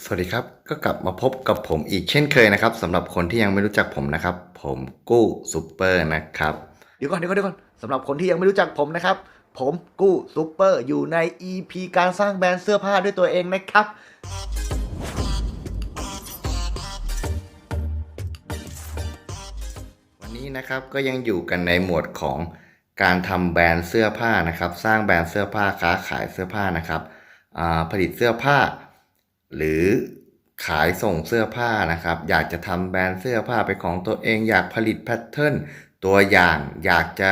สวัสดีครับ ก็กลับมาพบกับผมอีกเช่นเคยนะครับสำหรับคนที่ยังไม่รู้จักผมนะครับ ผมกู้ซูเปอร์นะครับ เดี๋ยวก่อนเดี๋ยวก่อนเดี๋ยวก่อนสำหรับคนที่ยังไม่รู้จักผมนะครับ ผมกู้ซูเปอร์อยู่ใน EP การสร้างแบรนด์เสื้อผ้าด้วยตัวเองนะครับ วันนี้นะครับก็ยังอยู่กันในหมวดของการทำแบรนด์เสื้อผ้านะครับ สร้างแบรนด์เสื้อผ้าค้าขายเสื้อผ้านะครับอ่าผลิตเสื้อผ้า หรือขายส่งเสื้อผ้านะครับ อยากจะทำแบรนด์เสื้อผ้าเป็นของตัวเอง อยากผลิตแพทเทิร์นตัวอย่างอยากจะ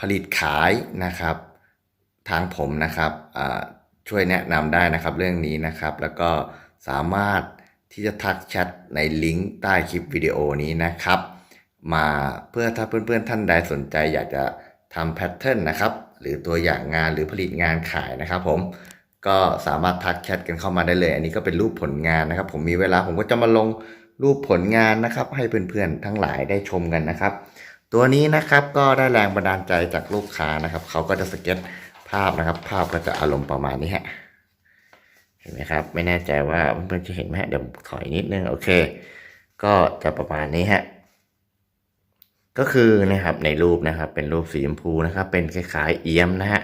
ผลิตขายนะครับ ทางผมนะครับช่วยแนะนำได้นะครับเรื่องนี้นะครับ แล้วก็สามารถที่จะทักแชทในลิงก์ใต้คลิปวิดีโอนี้นะครับ มาเพื่อถ้าเพื่อนๆท่านใดสนใจ อยากจะทำแพทเทิร์นนะครับ หรือตัวอย่างงานหรือผลิตงานขายนะครับผม ก็สามารถทักแชทกันเข้ามาได้เลย อันนี้ก็เป็นรูปผลงานนะครับ ผมมีเวลาผมก็จะมาลงรูปผลงานนะครับ ให้เพื่อนๆทั้งหลายได้ชมกันนะครับ ตัวนี้นะครับก็ได้แรงบันดาลใจจากลูกค้านะครับเขาก็จะสเก็ตภาพนะครับ ภาพก็จะอารมณ์ประมาณนี้ฮะเห็นไหมครับ ไม่แน่ใจว่าเพื่อนๆจะเห็นไหมฮะเดี๋ยวถอยนิดนึงโอเค ก็จะประมาณนี้ฮะก็คือนะครับในรูปนะครับเป็นรูปสีชมพูนะครับ เป็นคล้ายๆเอี้ยมนะฮะ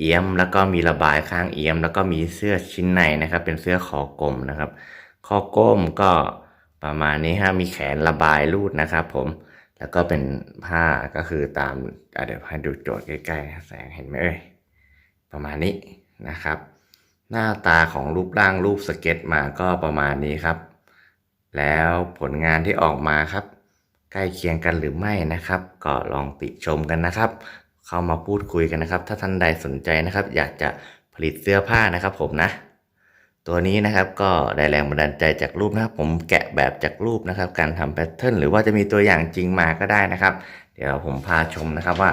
เอี้ยมแล้วก็มีระบายข้างเอี้ยม แล้วก็มีเสื้อชิ้นในนะครับ เป็นเสื้อคอกลมนะครับ คอก้มก็ประมาณนี้ฮะมีแขนระบายรูดนะครับ ผมแล้วก็เป็นผ้าก็คือตามเดี๋ยวให้ดูโจทย์ใกล้ๆแสงเห็นไหมเอ่ยประมาณนี้นะครับ หน้าตาของรูปร่างรูปสเก็ตมาก็ประมาณนี้ครับ แล้วผลงานที่ออกมาครับ ใกล้เคียงกันหรือไม่นะครับ ก็ลองติชมกันนะครับ เข้ามาพูดคุยกันนะครับ ถ้าท่านใดสนใจนะครับ อยากจะผลิตเสื้อผ้านะครับ ผมนะ ตัวนี้นะครับก็ได้แรงบันดาลใจจากรูปนะครับ ผมแกะแบบจากรูปนะครับ การทำแพทเทิร์นหรือว่าจะมีตัวอย่างจริงมาก็ได้นะครับ เดี๋ยวผมพาชมนะครับว่า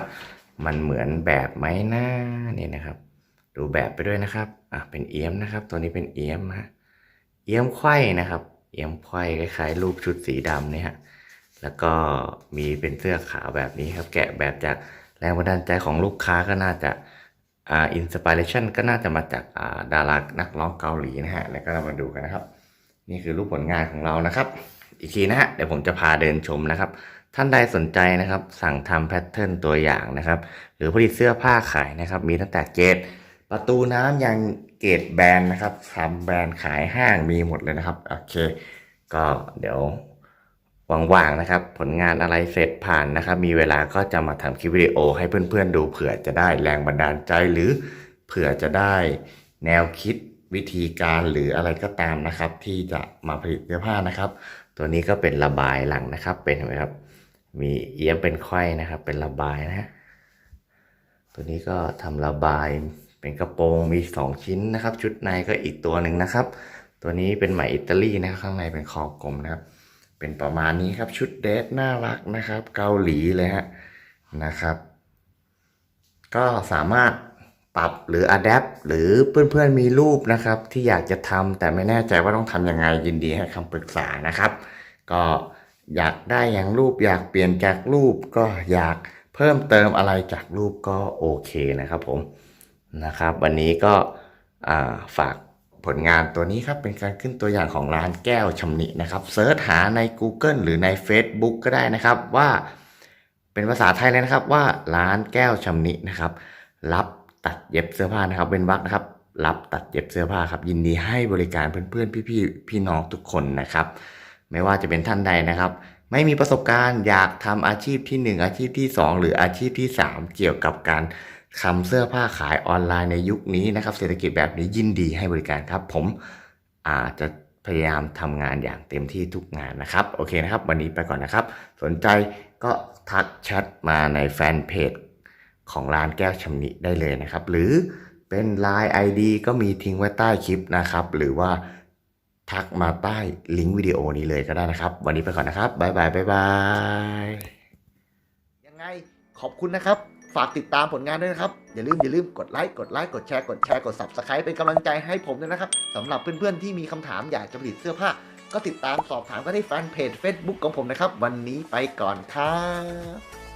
มันเหมือนแบบไหมนะนี่นะครับ ดูแบบไปด้วยนะครับอะเป็นเอี้ยมนะครับ ตัวนี้เป็นเอี้ยมฮะเอี้ยมไขว้นะครับ เอี้ยมไขว้คล้ายๆรูปชุดสีดำเนี่ยฮะแล้วก็มีเป็นเสื้อขาวแบบนี้ครับ แกะแบบจาก แรงบันดาลใจของลูกค้าก็น่าจะอ่าอินสปิเรชันก็น่าจะมาจากอ่าดารานักร้องเกาหลีนะฮะแล้วก็เรามาดูกันนะครับ นี่คือรูปผลงานของเรานะครับ อีกทีนะฮะเดี๋ยวผมจะพาเดินชมนะครับ ท่านใดสนใจนะครับ สั่งทำแพทเทิร์นตัวอย่างนะครับ หรือผลิตเสื้อผ้าขายนะครับ มีตั้งแต่เกรดประตูน้ำยังเกรดแบรนด์นะครับทำแบรนด์ขายห้างมีหมดเลยนะครับ โอเค ก็เดี๋ยว ว่างๆนะครับ ผลงานอะไรเสร็จผ่านนะครับ มีเวลาก็จะมาทำคลิปวิดีโอให้เพื่อนๆดูเผื่อจะได้แรงบันดาลใจหรือเผื่อจะได้แนวคิดวิธีการหรืออะไรก็ตามนะครับ ที่จะมาผลิตเสื้อผ้านะครับ ตัวนี้ก็เป็นระบายหลังนะครับ เป็นไหมครับ มีเอี้ยมเป็นไข้นะครับ เป็นระบายนะฮะตัวนี้ก็ทำระบายเป็นกระโปรงมีสองชิ้นนะครับ ชุดในก็อีกตัวหนึ่งนะครับ ตัวนี้เป็นไหมอิตาลีนะครับ ข้างในเป็นคอกลมนะครับ เป็นประมาณนี้ครับชุดเดทน่ารักนะครับ เกาหลีเลยฮะนะครับ ก็สามารถปรับหรืออัดแอปหรือเพื่อนๆมีรูปนะครับ ที่อยากจะทำแต่ไม่แน่ใจว่าต้องทำยังไงยินดีให้คำปรึกษานะครับ ก็อยากได้อย่างรูป อยากเปลี่ยนจากรูปก็อยากเพิ่มเติมอะไรจากรูปก็โอเคนะครับผมนะครับ วันนี้ก็ฝาก ผลงานตัวนี้ครับเป็นการขึ้นตัวอย่างของร้านแก้วชำนินะครับเซิร์ชหาใน Google หรือใน Facebook ก็ได้นะครับว่าเป็นภาษาไทยเลยนะครับว่าร้านแก้วชำนินะครับ รับตัดเย็บเสื้อผ้านะครับเป็นวักนะครับ รับตัดเย็บเสื้อผ้าครับ ยินดีให้บริการเพื่อนๆพี่ๆพี่น้องทุกคนนะครับ ไม่ว่าจะเป็นท่านใดนะครับ ไม่มีประสบการณ์อยากทำอาชีพทีหนึ่1 อาชีพที่ 2 หรืออาชีพที่ 3 เกี่ยวกับการ ทำเสื้อผ้าขายออนไลน์ในยุคนี้นะครับ เศรษฐกิจแบบนี้ยินดีให้บริการครับ ผมอาจจะพยายามทำงานอย่างเต็มที่ทุกงานนะครับ โอเคนะครับ วันนี้ไปก่อนนะครับ สนใจก็ทักแชทมาในแฟนเพจของร้านแก้วชำนิได้เลยนะครับ หรือเป็น Line ID ก็มีทิ้งไว้ใต้คลิปนะครับ หรือว่าทักมาใต้ลิงก์วิดีโอนี้เลยก็ได้นะครับ วันนี้ไปก่อนนะครับ บ๊ายบาย บ๊ายบาย ยังไงขอบคุณนะครับ ฝากติดตามผลงานด้วยนะครับ อย่าลืมอย่าลืมกดไลค์กดไลค์กดแชร์กดแชร์กด subscribe เป็นกำลังใจให้ผมด้วยนะครับสำหรับเพื่อนๆที่มีคำถามอยากจะผลิตเสื้อผ้า ก็ติดตามสอบถามก็ได้แฟนเพจ Facebook ของผมนะครับ วันนี้ไปก่อนครับ